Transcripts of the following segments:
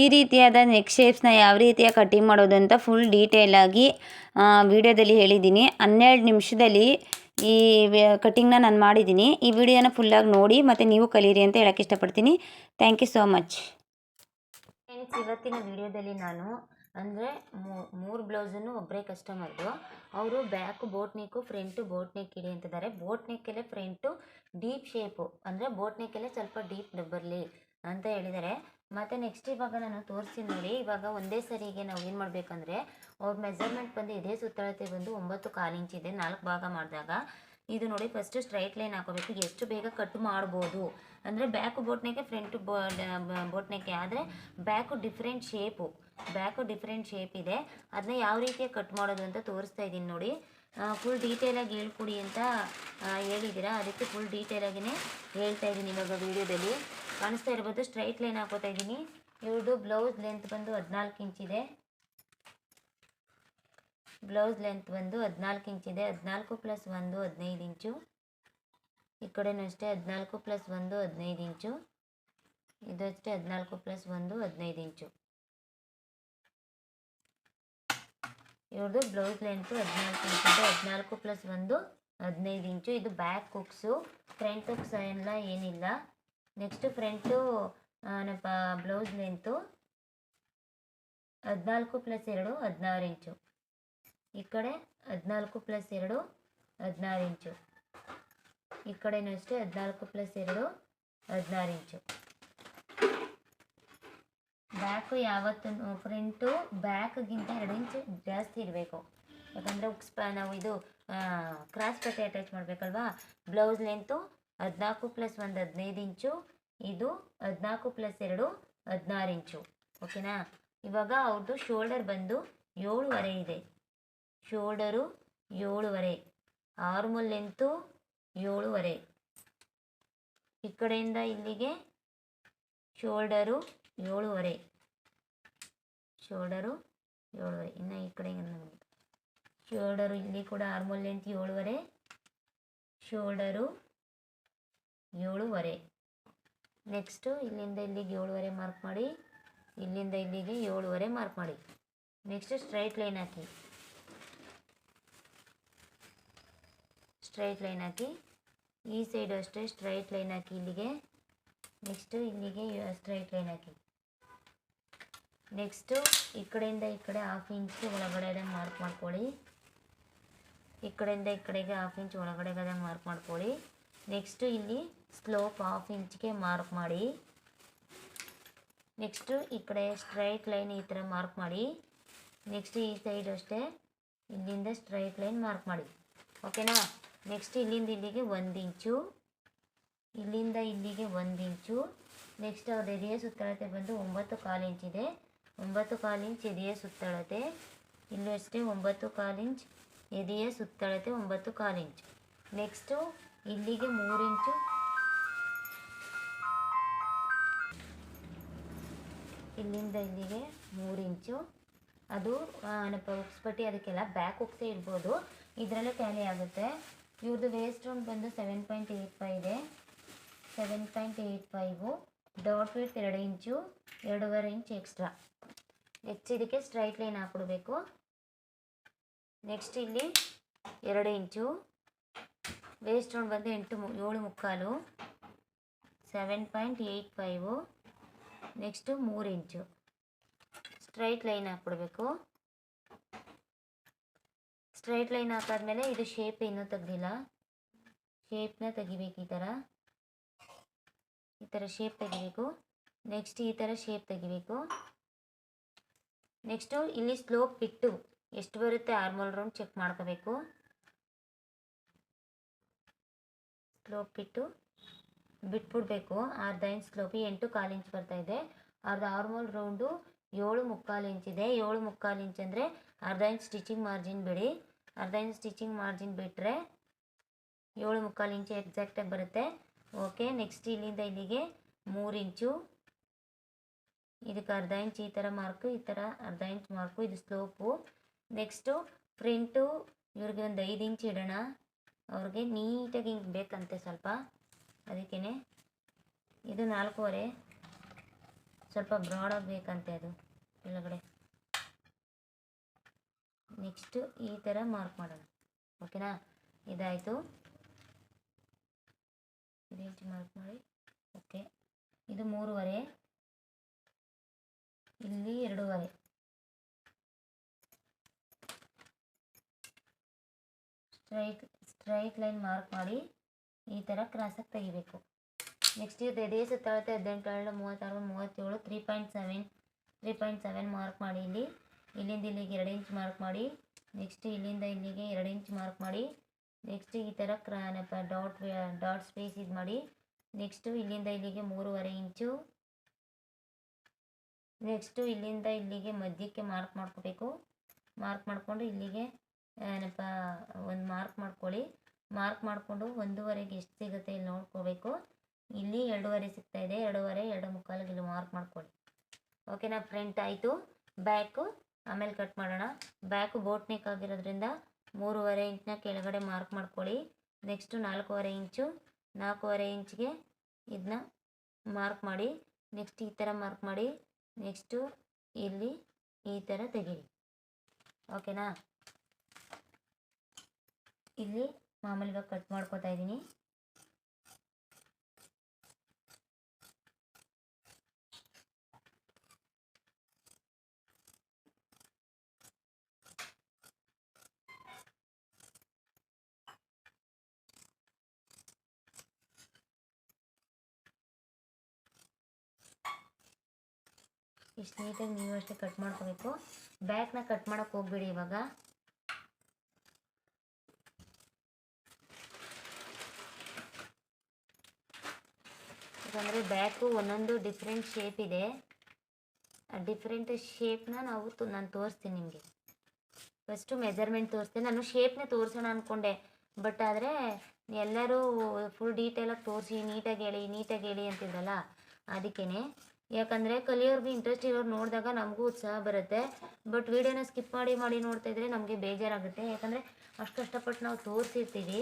ಈ ರೀತಿಯಾದ ನೆಕ್ ಶೇಪ್ಸ್ನ ಯಾವ ರೀತಿಯ ಕಟಿಂಗ್ ಮಾಡೋದು ಅಂತ ಫುಲ್ ಡೀಟೇಲಾಗಿ ವಿಡಿಯೋದಲ್ಲಿ ಹೇಳಿದ್ದೀನಿ. ಹನ್ನೆರಡು ನಿಮಿಷದಲ್ಲಿ ಈ ಕಟ್ಟಿಂಗ್ನ ನಾನು ಮಾಡಿದ್ದೀನಿ. ಈ ವಿಡಿಯೋನ ಫುಲ್ಲಾಗಿ ನೋಡಿ ಮತ್ತು ನೀವು ಕಲೀರಿ ಅಂತ ಹೇಳೋಕ್ಕೆ ಇಷ್ಟಪಡ್ತೀನಿ. Thank you so much friends ಇವತ್ತಿನ ವಿಡಿಯೋದಲ್ಲಿ ನಾನು ಅಂದರೆ ಮೂರು ಬ್ಲೌಸನ್ನು ಒಬ್ಬರೇ ಕಸ್ಟಮರ್ದು ಅವರು back boat neck front boat neck ಇಡಿ ಅಂತಿದ್ದಾರೆ ಬೋಟ್ ನೆಕ್ಕಲ್ಲೇ ಫ್ರಂಟು ಡೀಪ್ ಶೇಪು ಅಂದರೆ ಬೋಟ್ ನೆಕ್ಕಲ್ಲೇ ಸ್ವಲ್ಪ ಡೀಪ್ ಬರಲಿ ಅಂತ ಹೇಳಿದ್ದಾರೆ. ಮತ್ತು ನೆಕ್ಸ್ಟ್ ಇವಾಗ ನಾನು ತೋರಿಸ್ತೀನಿ ನೋಡಿ. ಇವಾಗ ಒಂದೇ ಸರಿಗೆ ನಾವು ಏನು ಮಾಡಬೇಕಂದ್ರೆ, ಅವ್ರ ಮೆಜರ್ಮೆಂಟ್ ಬಂದು ಇದೇ ಸುತ್ತಳತೆ ಬಂದು ಒಂಬತ್ತು ಕಾಲು ಇಂಚ್ ಇದೆ, ನಾಲ್ಕು ಭಾಗ ಮಾಡಿದಾಗ. ಇದು ನೋಡಿ ಫಸ್ಟ್ ಸ್ಟ್ರೈಟ್ ಲೈನ್ ಹಾಕೋಬೇಕು. ಎಷ್ಟು ಬೇಗ ಕಟ್ ಮಾಡ್ಬೋದು. ಅಂದರೆ ಬ್ಯಾಕು ಬೋಟ್ನೆಕ್ಕೆ ಫ್ರಂಟು ಬೋಟ್ನೆಕ್ಕೆ ಆದರೆ back different shape back different shape ಇದೆ. ಅದನ್ನ ಯಾವ ರೀತಿಯಾಗಿ ಕಟ್ ಮಾಡೋದು ಅಂತ ತೋರಿಸ್ತಾ ಇದ್ದೀನಿ ನೋಡಿ. ಫುಲ್ ಡೀಟೇಲಾಗಿ ಹೇಳ್ಕೊಡಿ ಅಂತ ಹೇಳಿದ್ದೀರಾ? ಅದಕ್ಕೆ ಫುಲ್ ಡೀಟೇಲಾಗಿಯೇ ಹೇಳ್ತಾ ಇದ್ದೀನಿ ಇವಾಗ ವೀಡಿಯೋದಲ್ಲಿ ಕಾಣಿಸ್ತಾ ಇರ್ಬೋದು. ಸ್ಟ್ರೈಟ್ ಲೈನ್ ಹಾಕೋತಾ ಇದ್ದೀನಿ. ಇವ್ರದ್ದು ಬ್ಲೌಸ್ ಲೆಂತ್ ಬಂದು ಹದಿನಾಲ್ಕು ಇಂಚಿದೆ ಬ್ಲೌಸ್ ಲೆಂತ್ ಬಂದು ಹದಿನಾಲ್ಕು ಇಂಚಿದೆ ಹದಿನಾಲ್ಕು ಪ್ಲಸ್ ಒಂದು ಹದಿನೈದು ಇಂಚು ಈ ಕಡೆನೂ ಅಷ್ಟೇ, ಹದಿನಾಲ್ಕು ಪ್ಲಸ್ ಒಂದು ಹದಿನೈದು ಇಂಚು ಇದು ಅಷ್ಟೇ, ಹದಿನಾಲ್ಕು ಪ್ಲಸ್ ಒಂದು ಹದಿನೈದು ಇಂಚು ಇವ್ರದ್ದು ಬ್ಲೌಸ್ ಲೆಂತು ಹದಿನಾಲ್ಕು ಇಂಚಿದೆ ಹದಿನಾಲ್ಕು ಪ್ಲಸ್ ಒಂದು ಹದಿನೈದು ಇಂಚು ಇದು ಬ್ಯಾಕ್ ಕುಕ್ಸು ಫ್ರಂಟ್ ಕುಕ್ಸ್ ಎಲ್ಲ ಏನಿಲ್ಲ. ನೆಕ್ಸ್ಟ್ ಫ್ರಂಟು ಬ್ಲೌಸ್ ಲೆಂತು ಹದಿನಾಲ್ಕು ಪ್ಲಸ್ ಎರಡು, ಹದಿನಾರು ಇಂಚು. ಈ ಕಡೆ ಹದಿನಾಲ್ಕು ಪ್ಲಸ್ ಎರಡು, ಹದಿನಾರು ಇಂಚು. ಈ ಕಡೆನೂ ಅಷ್ಟೇ ಹದಿನಾಲ್ಕು ಪ್ಲಸ್ ಎರಡು, ಹದಿನಾರು ಇಂಚು. ಬ್ಯಾಕು ಯಾವತ್ತೂ ಫ್ರಂಟು ಬ್ಯಾಕ್ಗಿಂತ ಎರಡು ಇಂಚು ಜಾಸ್ತಿ ಇರಬೇಕು. ಯಾಕಂದರೆ ಉಕ್ಸ್, ನಾವು ಇದು ಕ್ರಾಸ್ ಪಟ್ಟಿ ಅಟ್ಯಾಚ್ ಮಾಡಬೇಕಲ್ವಾ? ಬ್ಲೌಸ್ ಲೆಂತು ಹದಿನಾಲ್ಕು ಪ್ಲಸ್ ಒಂದು ಹದಿನೈದು ಇಂಚು, ಇದು ಹದಿನಾಲ್ಕು ಪ್ಲಸ್ ಎರಡು ಹದಿನಾರು ಇಂಚು. ಓಕೆನಾ? ಇವಾಗ ಅವ್ರದ್ದು ಶೋಲ್ಡರ್ ಬಂದು ಏಳುವರೆ ಇದೆ. ಶೋಲ್ಡರು ಏಳುವರೆ ಆರ್ಮುಲ್ ಲೆಂತು ಏಳುವರೆ. ಈ ಕಡೆಯಿಂದ ಇಲ್ಲಿಗೆ ಶೋಲ್ಡರು ಏಳುವರೆ. ಶೋಲ್ಡರು ಏಳುವರೆ. ಇನ್ನು ಈ ಕಡೆ ಶೋಲ್ಡರು ಇಲ್ಲಿ ಕೂಡ ಆರ್ಮೋಲ್ ಲೆಂತ್ ಏಳುವರೆ. ಶೋಲ್ಡರು ಏಳುವರೆ. ನೆಕ್ಸ್ಟು ಇಲ್ಲಿಂದ ಇಲ್ಲಿಗೆ ಏಳುವರೆ ಮಾರ್ಕ್ ಮಾಡಿ, ಇಲ್ಲಿಂದ ಇಲ್ಲಿಗೆ ಏಳುವರೆ ಮಾರ್ಕ್ ಮಾಡಿ. ನೆಕ್ಸ್ಟ್ ಸ್ಟ್ರೈಟ್ ಲೈನ್ ಹಾಕಿ. ಸ್ಟ್ರೈಟ್ ಲೈನ್ ಹಾಕಿ. ಈ ಸೈಡು ಅಷ್ಟೇ ಸ್ಟ್ರೈಟ್ ಲೈನ್ ಹಾಕಿ ಇಲ್ಲಿಗೆ. ನೆಕ್ಸ್ಟು ಇಲ್ಲಿಗೆ ಸ್ಟ್ರೈಟ್ ಲೈನ್ ಹಾಕಿ. ನೆಕ್ಸ್ಟು ಈ ಕಡೆಯಿಂದ ಈ ಕಡೆ ಹಾಫ್ ಇಂಚ್ ಒಳಗಡೆ ಮಾರ್ಕ್ ಮಾಡ್ಕೊಳ್ಳಿ. ಈ ಕಡೆಯಿಂದ ಈ ಕಡೆಗೆ ಹಾಫ್ ಇಂಚ್ ಒಳಗಡೆ ಮಾರ್ಕ್ ಮಾಡ್ಕೊಳ್ಳಿ. ನೆಕ್ಸ್ಟು ಇಲ್ಲಿ ಸ್ಲೋಪ್ ಹಾಫ್ ಇಂಚ್ಗೆ ಮಾರ್ಕ್ ಮಾಡಿ. ನೆಕ್ಸ್ಟು ಈ ಕಡೆ ಸ್ಟ್ರೈಟ್ ಲೈನ್ ಈ ಥರ ಮಾರ್ಕ್ ಮಾಡಿ. ನೆಕ್ಸ್ಟ್ ಈ ಸೈಡ್ ಅಷ್ಟೇ ಇಲ್ಲಿಂದ ಸ್ಟ್ರೈಟ್ ಲೈನ್ ಮಾರ್ಕ್ ಮಾಡಿ. ಓಕೆನಾ ನೆಕ್ಸ್ಟ್ ಇಲ್ಲಿಂದ ಇಲ್ಲಿಗೆ ಒಂದು ಇಂಚು ಇಲ್ಲಿಂದ ಇಲ್ಲಿಗೆ ಒಂದು ಇಂಚು ನೆಕ್ಸ್ಟ್ ಅವ್ರ ಎದೆಯ ಸುತ್ತಳತೆ ಬಂದು ಒಂಬತ್ತು ಕಾಲು ಇಂಚಿದೆ ಒಂಬತ್ತು ಕಾಲು ಇಂಚ್ ಎದೆಯ ಸುತ್ತಳತೆ, ಇಲ್ಲೂ ಅಷ್ಟೇ ಒಂಬತ್ತು ಕಾಲು ಇಂಚ್ ಎದೆಯ ಸುತ್ತಳತೆ ಒಂಬತ್ತು ಕಾಲು ಇಂಚ್ ನೆಕ್ಸ್ಟು ಇಲ್ಲಿಗೆ ಮೂರು ಇಂಚು ಇಲ್ಲಿಂದ ಇಲ್ಲಿಗೆ ಮೂರು ಇಂಚು. ಅದು ಏನಪ್ಪ ಪಟ್ಟಿ ಅದಕ್ಕೆಲ್ಲ ಬ್ಯಾಕ್ ಉಕ್ಸೇ ಇರ್ಬೋದು ಇದರಲ್ಲೇ ಟ್ಯಾಲಿ ಆಗುತ್ತೆ. ಇವ್ರದ್ದು ವೇಸ್ಟ್ ರೌಂಡ್ ಬಂದು ಸೆವೆನ್ ಪಾಯಿಂಟ್ ಏಯ್ಟ್ ಫೈ ಇದೆ. Seven point eight five dot width ಎರಡು ಇಂಚು, ಎರಡೂವರೆ ಇಂಚ್ ಎಕ್ಸ್ಟ್ರಾ ನೆಕ್ಸ್ಟ್ ಇದಕ್ಕೆ ಸ್ಟ್ರೈಟ್ ಲೈನ್ ಹಾಕ್ಬಿಡ್ಬೇಕು ನೆಕ್ಸ್ಟ್ ಇಲ್ಲಿ ಎರಡು ಇಂಚು. ವೇಸ್ಟ್ ರೌಂಡ್ ಬಂದು ಎಂಟು ಏಳು ಮುಕ್ಕಾಲು. Seven point eight five next ಮೂರು ಇಂಚು ಸ್ಟ್ರೈಟ್ ಲೈನ್ ಹಾಕ್ಬಿಡ್ಬೇಕು. ಸ್ಟ್ರೈಟ್ ಲೈನ್ ಹಾಕಾದ್ಮೇಲೆ ಇದು ಶೇಪ್ ಇನ್ನೂ ತೆಗ್ದಿಲ್ಲ. ಶೇಪ್ನ ತೆಗಿಬೇಕು ಈ ಥರ ಈ ಥರ ಶೇಪ್ ತೆಗಿಬೇಕು. ನೆಕ್ಸ್ಟ್ ಈ ಥರ ಶೇಪ್ ತೆಗಿಬೇಕು. ನೆಕ್ಸ್ಟು ಇಲ್ಲಿ ಸ್ಲೋಪ್ ಬಿಟ್ಟು ಎಷ್ಟು ಬರುತ್ತೆ ಆರ್ಮೋಲ್ ರೌಂಡ್ ಚೆಕ್ ಮಾಡ್ಕೋಬೇಕು. ಸ್ಲೋಪ್ ಬಿಟ್ಟು ಬಿಟ್ಬಿಡ್ಬೇಕು. ಅರ್ಧ ಇಂಚ್ ಸ್ಲೋಪಿ ಎಂಟು ಕಾಲು ಇಂಚ್ ಬರ್ತಾ ಇದೆ. ಅರ್ಧ ಆರ್ಮೋಲ್ ರೌಂಡು ಏಳು ಮುಕ್ಕಾಲು ಇಂಚ್ ಇದೆ. ಏಳು ಮುಕ್ಕಾಲು ಇಂಚ್ ಅಂದರೆ ಅರ್ಧ ಇಂಚ್ ಸ್ಟಿಚಿಂಗ್ ಮಾರ್ಜಿನ್ ಬಿಡಿ. ಅರ್ಧ ಇಂಚ್ ಸ್ಟಿಚಿಂಗ್ ಮಾರ್ಜಿನ್ ಬಿಟ್ಟರೆ ಏಳು ಮುಕ್ಕಾಲು ಇಂಚು ಎಕ್ಸಾಕ್ಟಾಗಿ ಬರುತ್ತೆ. ಓಕೆ ನೆಕ್ಸ್ಟ್ ಇಲ್ಲಿಂದ ಇಲ್ಲಿಗೆ ಮೂರು ಇಂಚು ಇದಕ್ಕೆ ಅರ್ಧ ಇಂಚ್ ಈ ಥರ ಮಾರ್ಕು ಈ ಥರ ಅರ್ಧ ಇಂಚ್ ಮಾರ್ಕು ಇದು ಸ್ಲೋಪು ನೆಕ್ಸ್ಟು ಫ್ರಂಟು ಇವ್ರಿಗೆ ಒಂದು ಐದು ಇಂಚ್ ಇಡೋಣ. ಅವ್ರಿಗೆ ನೀಟಾಗಿ ಹಿಂಗೆ ಬೇಕಂತೆ ಸ್ವಲ್ಪ. ಅದಕ್ಕೇ ಇದು ನಾಲ್ಕೂವರೆ. ಸ್ವಲ್ಪ ಬ್ರಾಡಾಗಿ ಬೇಕಂತೆ ಅದು ಕೆಳಗಡೆ. ನೆಕ್ಸ್ಟು ಈ ಥರ ಮಾರ್ಕ್ ಮಾಡೋಣ. ಓಕೆನಾ ಇದಾಯಿತು. ಇದು ಇಂಚು ಮಾರ್ಕ್ ಮಾಡಿ. ಓಕೆ ಇದು ಮೂರುವರೆ. ಇಲ್ಲಿ ಎರಡೂವರೆ. ಸ್ಟ್ರೈಟ್ ಸ್ಟ್ರೈಟ್ ಲೈನ್ ಮಾರ್ಕ್ ಮಾಡಿ. ಈ ಥರ ಕ್ರಾಸಾಗಿ ತೆಗಿಬೇಕು. ನೆಕ್ಸ್ಟ್ ಇದು ಎದೆ ಸುತ್ತಾಳತೆ ಹದಿನೆಂಟು ಮೂವತ್ತಾರು, ಮೂವತ್ತೇಳು three point seven three point seven mark ಮಾಡಿ ಇಲ್ಲಿ. ಇಲ್ಲಿಂದ ಇಲ್ಲಿಗೆ ಎರಡು ಇಂಚ್ ಮಾರ್ಕ್ ಮಾಡಿ. ನೆಕ್ಸ್ಟ್ ಇಲ್ಲಿಂದ ಇಲ್ಲಿಗೆ ಎರಡು ಇಂಚ್ ಮಾರ್ಕ್ ಮಾಡಿ. ನೆಕ್ಸ್ಟ್ ಈ ಥರ ಕ್ರಾನಪ್ಪ ಡಾಟ್ ಡಾಟ್ ಸ್ಪೇಸ್ ಇದು ಮಾಡಿ. ನೆಕ್ಸ್ಟು ಇಲ್ಲಿಂದ ಇಲ್ಲಿಗೆ ಮೂರುವರೆ ಇಂಚು ನೆಕ್ಸ್ಟು ಇಲ್ಲಿಂದ ಇಲ್ಲಿಗೆ ಮಧ್ಯಕ್ಕೆ ಮಾರ್ಕ್ ಮಾಡ್ಕೋಬೇಕು. ಮಾರ್ಕ್ ಮಾಡಿಕೊಂಡು ಇಲ್ಲಿಗೆ, ಏನಪ್ಪ, ಒಂದು ಮಾರ್ಕ್ ಮಾಡ್ಕೊಳ್ಳಿ. ಮಾರ್ಕ್ ಮಾಡಿಕೊಂಡು ಒಂದೂವರೆಗೆ ಎಷ್ಟು ಸಿಗುತ್ತೆ ಇಲ್ಲಿ ನೋಡ್ಕೋಬೇಕು. ಇಲ್ಲಿ ಎರಡೂವರೆ ಸಿಗ್ತಾ ಇದೆ. ಎರಡೂವರೆ, ಎರಡು ಮುಕ್ಕಾಲಿಗೆ ಇಲ್ಲಿ ಮಾರ್ಕ್ ಮಾಡ್ಕೊಳ್ಳಿ. ಓಕೆನಾ ಫ್ರಂಟ್ ಆಯಿತು. ಬ್ಯಾಕು ಆಮೇಲೆ ಕಟ್ ಮಾಡೋಣ. ಬ್ಯಾಕು ಬೋಟ್ ನೆಕ್ ಆಗಿರೋದ್ರಿಂದ ಮೂರುವರೆ ಇಂಚನ್ನ ಕೆಳಗಡೆ ಮಾರ್ಕ್ ಮಾಡ್ಕೊಳ್ಳಿ. ನೆಕ್ಸ್ಟು ನಾಲ್ಕೂವರೆ ಇಂಚು. ನಾಲ್ಕೂವರೆ ಇಂಚ್ಗೆ ಇದನ್ನ ಮಾರ್ಕ್ ಮಾಡಿ. ನೆಕ್ಸ್ಟ್ ಈ ಥರ ಮಾರ್ಕ್ ಮಾಡಿ. ನೆಕ್ಸ್ಟು ಇಲ್ಲಿ ಈ ಥರ ತೆಗೀರಿ. ಓಕೆನಾ ಇಲ್ಲಿ ಮಾಮೂಲಿಯಾಗಿ ಕಟ್ ಮಾಡ್ಕೋತಾ ಇದ್ದೀನಿ. ಇಷ್ಟು ನೀಟಾಗಿ ನೀವು ಅಷ್ಟೇ ಕಟ್ ಮಾಡ್ಕೋಬೇಕು. ಬ್ಯಾಕ್ನ ಕಟ್ ಮಾಡೋಕ್ಕೆ ಹೋಗ್ಬೇಡಿ ಇವಾಗ. ಯಾಕಂದರೆ ಬ್ಯಾಕು ಒಂದೊಂದು ಡಿಫ್ರೆಂಟ್ ಶೇಪ್ ಇದೆ. ಆ ಡಿಫ್ರೆಂಟ್ ಶೇಪ್ನ ನಾವು ನಾನು ತೋರಿಸ್ತೀನಿ ನಿಮಗೆ. ಫಸ್ಟು ಮೆಜರ್ಮೆಂಟ್ ತೋರಿಸ್ತೀನಿ. ನಾನು ಶೇಪ್ನೇ ತೋರಿಸೋಣ ಅಂದ್ಕೊಂಡೆ ಬಟ್ ಆದರೆ ಎಲ್ಲರೂ ಫುಲ್ ಡೀಟೇಲಾಗಿ ತೋರಿಸಿ, ನೀಟಾಗಿ ಹೇಳಿ ನೀಟಾಗಿ ಹೇಳಿ ಅಂತಿದ್ರಲ್ಲ ಅದಕ್ಕೇ ಯಾಕಂದರೆ ಕಲಿಯೋರ್ಗೆ ಇಂಟ್ರೆಸ್ಟ್ ಇರೋರು ನೋಡಿದಾಗ ನಮಗೂ ಉತ್ಸಾಹ ಬರುತ್ತೆ. ಬಟ್ ವೀಡಿಯೋನ ಸ್ಕಿಪ್ ಮಾಡಿ ಮಾಡಿ ನೋಡ್ತಾ ಇದ್ರೆ ನಮಗೆ ಬೇಜಾರಾಗುತ್ತೆ. ಯಾಕಂದರೆ ಅಷ್ಟು ಕಷ್ಟಪಟ್ಟು ನಾವು ತೋರಿಸಿರ್ತೀವಿ.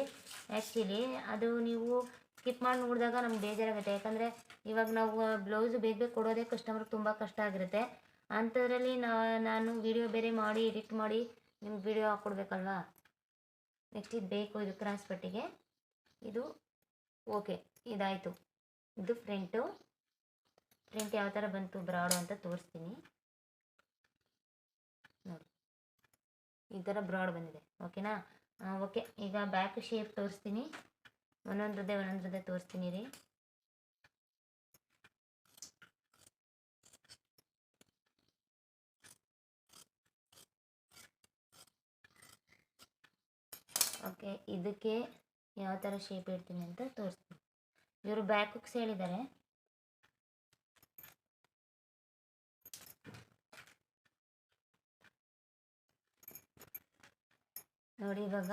ಆ್ಯಕ್ಚುಲಿ ಅದು ನೀವು ಸ್ಕಿಪ್ ಮಾಡಿ ನೋಡಿದಾಗ ನಮ್ಗೆ ಬೇಜಾರಾಗುತ್ತೆ ಯಾಕಂದರೆ ಇವಾಗ ನಾವು ಬ್ಲೌಸು ಬೇಗ ಬೇಗ ಕೊಡೋದೇ ಕಸ್ಟಮರ್ಗೆ ತುಂಬ ಕಷ್ಟ ಆಗಿರುತ್ತೆ. ಅಂಥದ್ರಲ್ಲಿ ನಾನು ವಿಡಿಯೋ ಬೇರೆ ಮಾಡಿ ಎಡಿಟ್ ಮಾಡಿ ನಿಮ್ಗೆ ವಿಡಿಯೋ ಹಾಕ್ಕೊಡ್ಬೇಕಲ್ವಾ ನೆಕ್ಸ್ಟ್ ಇದು ಬೇಕು ಇದು ಕ್ರಾಸ್ ಪಟ್ಟಿಗೆ ಇದು ಓಕೆ ಇದಾಯಿತು. ಇದು ಫ್ರಂಟು ಫ್ರಂಟ್ ಯಾವ ಥರ ಬಂತು ಬ್ರಾಡು ಅಂತ ತೋರಿಸ್ತೀನಿ. ನೋಡಿ. ಈ ಥರ ಬ್ರಾಡ್ ಬಂದಿದೆ. ಓಕೆನಾ ಓಕೆ ಈಗ ಬ್ಯಾಕ್ ಶೇಪ್ ತೋರಿಸ್ತೀನಿ. ಒಂದೊಂದ್ರದ್ದೇ ಒಂದೊಂದ್ರದ್ದೇ ತೋರಿಸ್ತೀನಿ ರೀ. ಓಕೆ, ಇದಕ್ಕೆ ಯಾವ ಥರ ಶೇಪ್ ಇಡ್ತೀನಿ ಅಂತ ತೋರಿಸ್ತೀನಿ. ಇವರು ಬ್ಯಾಕ್ ಹೇಳಿದ್ದಾರೆ. ನೋಡಿ ಇವಾಗ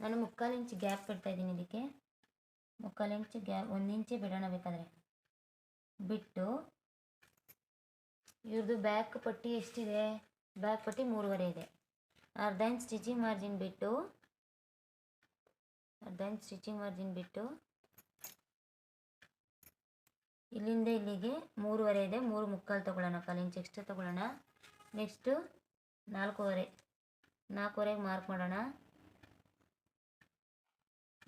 ನಾನು ಮುಕ್ಕಾಲು ಇಂಚ್ ಗ್ಯಾಪ್ ಬಿಡ್ತಾ ಇದ್ದೀನಿ ಇದಕ್ಕೆ. ಮುಕ್ಕಾಲು ಇಂಚು ಗ್ಯಾ ಒಂದು ಇಂಚು ಬಿಡೋಣ ಬೇಕಾದರೆ. ಬಿಟ್ಟು ಇವ್ರದ್ದು ಬ್ಯಾಕ್ ಪಟ್ಟಿ ಎಷ್ಟಿದೆ? ಬ್ಯಾಕ್ ಪಟ್ಟಿ ಮೂರುವರೆ ಇದೆ. ಅರ್ಧ ಇಂಚ್ ಸ್ಟಿಚಿಂಗ್ ಮಾರ್ಜಿನ್ ಬಿಟ್ಟು, ಅರ್ಧ ಇಂಚ್ ಸ್ಟಿಚಿಂಗ್ ಮಾರ್ಜಿನ್ ಬಿಟ್ಟು, ಇಲ್ಲಿಂದ ಇಲ್ಲಿಗೆ ಮೂರುವರೆ ಇದೆ. ಮೂರು ಮುಕ್ಕಾಲು ತೊಗೊಳ್ಳೋಣ ಕಾಲು ಇಂಚ್ ಎಕ್ಸ್ಟ್ರಾ ತೊಗೊಳ್ಳೋಣ. ನೆಕ್ಸ್ಟು ನಾಲ್ಕೂವರೆ, ನಾಲ್ಕೂವರೆಗೆ ಮಾರ್ಕ್ ಮಾಡೋಣ.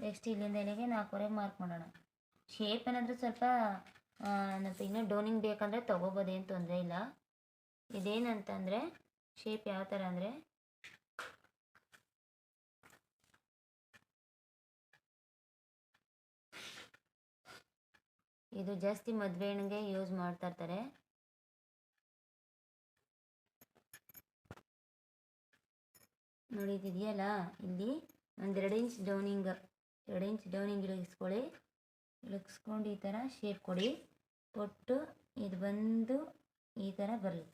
ನೆಕ್ಸ್ಟ್ ಇಲ್ಲಿಂದ ಎಲೆಗೆ ನಾಲ್ಕೂವರೆಗೆ ಮಾರ್ಕ್ ಮಾಡೋಣ. ಶೇಪ್ ಏನಾದರೂ ಸ್ವಲ್ಪ ನಮಗೆ ಇನ್ನೂ ಡೋನಿಂಗ್ ಬೇಕಂದರೆ ತೊಗೋಬೋದೇನು ತೊಂದರೆ ಇಲ್ಲ. ಇದೇನಂತಂದರೆ ಶೇಪ್ ಯಾವ ಥರ ಅಂದರೆ, ಇದು ಜಾಸ್ತಿ ಮದುವೆ ಹಣ್ಣಿಗೆ ಯೂಸ್ ಮಾಡ್ತಾ ಇರ್ತಾರೆ. ನೋಡಿ ಇದೆಯಲ್ಲ ಇಲ್ಲಿ? ಒಂದೆರಡು ಇಂಚ್ ಡೌನಿಂಗ್ ಎರಡು ಇಂಚ್ ಡೌನಿಂಗ್ ಇಳಿಸ್ಕೊಳ್ಳಿ. ಇಳಿಸ್ಕೊಂಡು ಈ ಥರ ಶೇಪ್ ಕೊಡಿ. ಕೊಟ್ಟು ಇದು ಬಂದು ಈ ಥರ ಬರಲಿ.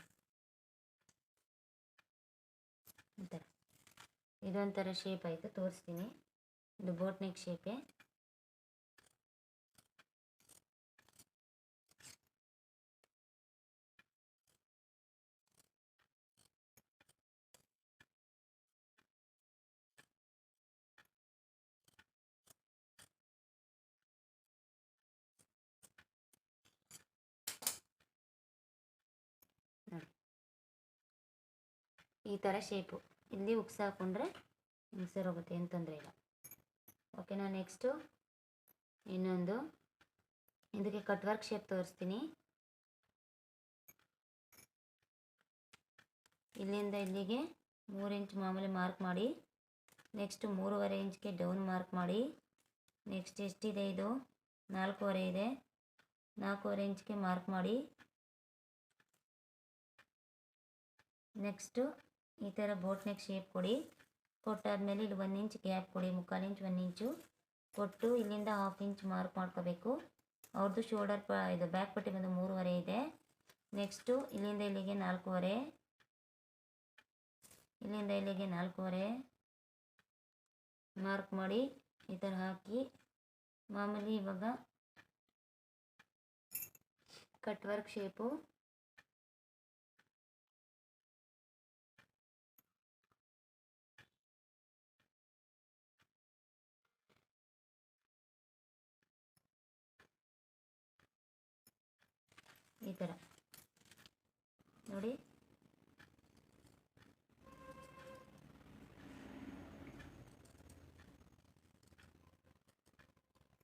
ಈ ಥರ. ಇದೊಂಥರ ಶೇಪ್ ಆಯಿತು, ತೋರಿಸ್ತೀನಿ. ಇದು ಬೋಟ್ ನೆಕ್ ಶೇಪೇ ಈ ಥರ ಶೇಪು ಇಲ್ಲಿ ಉಕ್ಸ್ ಹಾಕ್ಕೊಂಡ್ರೆ ಮಿಕ್ಸರ್ ಹೋಗುತ್ತೆ, ಏನು ತೊಂದರೆ ಇಲ್ಲ. ಓಕೆನಾ ನೆಕ್ಸ್ಟು ಇನ್ನೊಂದು. ಇದಕ್ಕೆ ಕಟ್ ವರ್ಕ್ ಶೇಪ್ ತೋರಿಸ್ತೀನಿ. ಇಲ್ಲಿಂದ ಇಲ್ಲಿಗೆ ಮೂರು ಇಂಚ್ ಮಾಮೂಲಿ ಮಾರ್ಕ್ ಮಾಡಿ ನೆಕ್ಸ್ಟ್ ಮೂರುವರೆ ಇಂಚ್ಗೆ ಡೌನ್ ಮಾರ್ಕ್ ಮಾಡಿ ನೆಕ್ಸ್ಟ್ ಎಷ್ಟಿದೆ ಇದು? ನಾಲ್ಕೂವರೆ ಇದೆ. ನಾಲ್ಕೂವರೆ ಇಂಚ್ಗೆ ಮಾರ್ಕ್ ಮಾಡಿ ನೆಕ್ಸ್ಟು ಈ ಥರ ಬೋಟ್ ನೆಕ್ ಶೇಪ್ ಕೊಡಿ. ಕೊಟ್ಟಾದ್ಮೇಲೆ ಇಲ್ಲಿ ಒಂದು ಇಂಚ್ ಗ್ಯಾಪ್ ಕೊಡಿ, ಮುಕ್ಕಾಲು ಇಂಚ್ ಒಂದು ಇಂಚು ಕೊಟ್ಟು ಇಲ್ಲಿಂದ ಹಾಫ್ ಇಂಚ್ ಮಾರ್ಕ್ ಮಾಡ್ಕೋಬೇಕು. ಅವ್ರದ್ದು ಶೋಲ್ಡರ್ ಪ, ಇದು ಬ್ಯಾಕ್ ಪಟ್ಟಿ ಬಂದು ಮೂರುವರೆ ಇದೆ. ನೆಕ್ಸ್ಟು ಇಲ್ಲಿಂದ ಇಲ್ಲಿಗೆ ನಾಲ್ಕೂವರೆ. ಇಲ್ಲಿಂದ ಇಲ್ಲಿಗೆ ನಾಲ್ಕೂವರೆ. ಮಾರ್ಕ್ ಮಾಡಿ ಈ ಥರ ಹಾಕಿ, ಮಾಮೂಲಿ ಇವಾಗ ಕಟ್ ವರ್ಕ್ ಶೇಪು ಈ ಥರ ನೋಡಿ.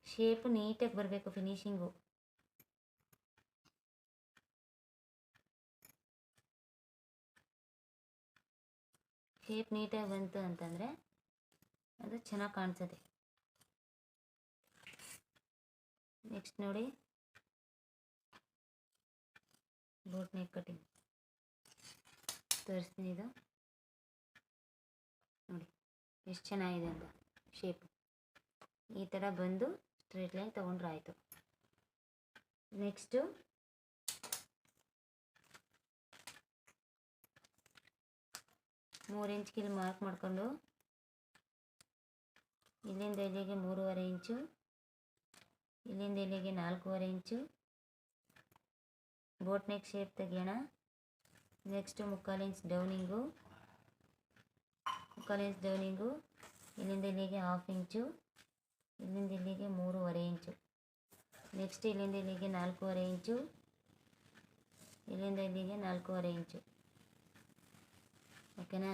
ಶೇಪ್ ನೀಟಾಗಿ ಬರಬೇಕು ಫಿನಿಶಿಂಗು ಶೇಪ್ ನೀಟಾಗಿ ಬಂತು ಅಂತಂದರೆ ಅದು ಚೆನ್ನಾಗಿ ಕಾಣಿಸುತ್ತೆ ನೆಕ್ಸ್ಟ್ ನೋಡಿ. Boat neck cutting. ತೋರಿಸ್ತೀನಿ ಇದು. ನೋಡಿ, ಎಷ್ಟು ಚೆನ್ನಾಗಿದೆ ಅಂತ ಶೇಪ್ ಈ ಥರ ಬಂದು ಸ್ಟ್ರೇಟ್ ಲೈನ್ ತೊಗೊಂಡ್ರೆ ಆಯಿತು. ನೆಕ್ಸ್ಟು ಮೂರು ಇಂಚ್ಗೆ ಇಲ್ಲಿ ಮಾರ್ಕ್ ಮಾಡಿಕೊಂಡು, ಇಲ್ಲಿಂದ ಇಲ್ಲಿಗೆ ಮೂರುವರೆ ಇಂಚು, ಇಲ್ಲಿಂದ ಇಲ್ಲಿಗೆ ನಾಲ್ಕೂವರೆ ಇಂಚು ಬೋಟ್ ನೆಕ್ ಶೇಪ್ ತೆಗಿಯೋಣ. ನೆಕ್ಸ್ಟು ಮುಕ್ಕಾಲು ಇಂಚ್ ಡೌನಿಂಗು. ಮುಕ್ಕಾಲು ಇಂಚ್ ಡೌನಿಂಗು. ಇಲ್ಲಿಂದ ಇಲ್ಲಿಗೆ ಹಾಫ್ ಇಂಚು. ಇಲ್ಲಿಂದ ಇಲ್ಲಿಗೆ ಮೂರುವರೆ ಇಂಚು. ನೆಕ್ಸ್ಟ್ ಇಲ್ಲಿಂದ ಇಲ್ಲಿಗೆ ನಾಲ್ಕೂವರೆ ಇಂಚು. ಇಲ್ಲಿಂದ ಇಲ್ಲಿಗೆ ನಾಲ್ಕೂವರೆ ಇಂಚು. ಓಕೆನಾ?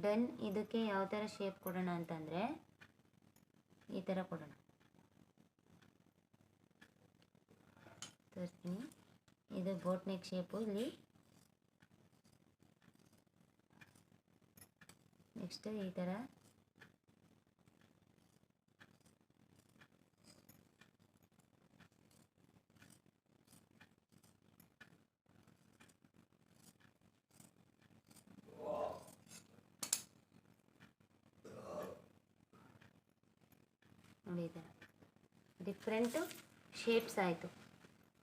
ಡನ್ ಇದಕ್ಕೆ ಯಾವ ಥರ ಶೇಪ್ ಕೊಡೋಣ ಅಂತಂದರೆ, ಈ ಥರ ಕೊಡೋಣ. ತೋರಿಸ್ತೀನಿ. ಇದು ಬೋಟ್ ನೆಕ್ ಶೇಪು ಇಲ್ಲಿ ನೆಕ್ಸ್ಟ್ ಈ ಥರ ನೋಡಿ ಈ ಥರ ಡಿಫ್ರೆಂಟು ಶೇಪ್ಸ್ ಆಯಿತು.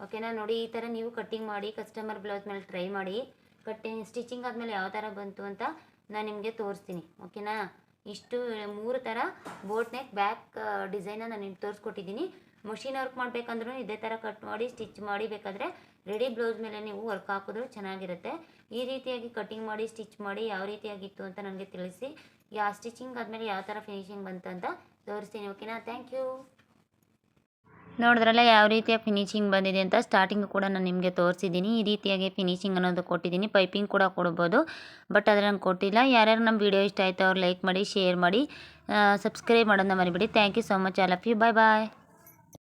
ಓಕೆನಾ? ನೋಡಿ, ಈ ಥರ ನೀವು ಕಟ್ಟಿಂಗ್ ಮಾಡಿ ಕಸ್ಟಮರ್ ಬ್ಲೌಸ್ ಮೇಲೆ ಟ್ರೈ ಮಾಡಿ. ಕಟ್ಟಿಂಗ್ ಸ್ಟಿಚಿಂಗ್ ಆದಮೇಲೆ ಯಾವ ಥರ ಬಂತು ಅಂತ ನಾನು ನಿಮಗೆ ತೋರಿಸ್ತೀನಿ. ಓಕೆನಾ? ಇಷ್ಟು ಮೂರು ಥರ ಬೋಟ್ ನೆಕ್ ಬ್ಯಾಕ್ ಡಿಸೈನ ನಾನು ನಿಮ್ಗೆ ತೋರಿಸ್ಕೊಟ್ಟಿದ್ದೀನಿ. ಮಷಿನ್ ವರ್ಕ್ ಮಾಡಬೇಕಂದ್ರೂ ಇದೇ ಥರ ಕಟ್ ಮಾಡಿ ಸ್ಟಿಚ್ ಮಾಡಿ ಬೇಕಾದರೆ ರೆಡಿ ಬ್ಲೌಸ್ ಮೇಲೆ ನೀವು ವರ್ಕ್ ಹಾಕಿದ್ರು ಚೆನ್ನಾಗಿರುತ್ತೆ. ಈ ರೀತಿಯಾಗಿ ಕಟ್ಟಿಂಗ್ ಮಾಡಿ ಸ್ಟಿಚ್ ಮಾಡಿ ಯಾವ ರೀತಿಯಾಗಿತ್ತು ಅಂತ ನನಗೆ ತಿಳಿಸಿ. ಯಾವ ಸ್ಟಿಚಿಂಗ್ ಆದಮೇಲೆ ಯಾವ ಥರ ಫಿನಿಶಿಂಗ್ ಬಂತು ಅಂತ ತೋರಿಸ್ತೀನಿ. ಓಕೆನಾ? ಥ್ಯಾಂಕ್ ಯು ನೋಡಿದ್ರಲ್ಲ ಯಾವ ರೀತಿಯ ಫಿನಿಶಿಂಗ್ ಬಂದಿದೆ ಅಂತ ಸ್ಟಾರ್ಟಿಂಗ್ ಕೂಡ ನಾನು ನಿಮಗೆ ತೋರಿಸಿದ್ದೀನಿ. ಈ ರೀತಿಯಾಗಿ ಫಿನಿಶಿಂಗ್ ಅನ್ನೋದು ಕೊಟ್ಟಿದ್ದೀನಿ. ಪೈಪಿಂಗ್ ಕೂಡ ಕೊಡ್ಬೋದು. ಬಟ್ ಅದನ್ನು ನಂಗೆ ಕೊಟ್ಟಿಲ್ಲ. ಯಾರ್ಯಾರು ನಮ್ಮ ವಿಡಿಯೋ ಇಷ್ಟ ಆಯಿತು ಅವ್ರು ಲೈಕ್ ಮಾಡಿ ಶೇರ್ ಮಾಡಿ ಸಬ್ಸ್ಕ್ರೈಬ್ ಮಾಡೋದನ್ನ ಮರಿಬಿಡಿ. Thank you so much all love you bye bye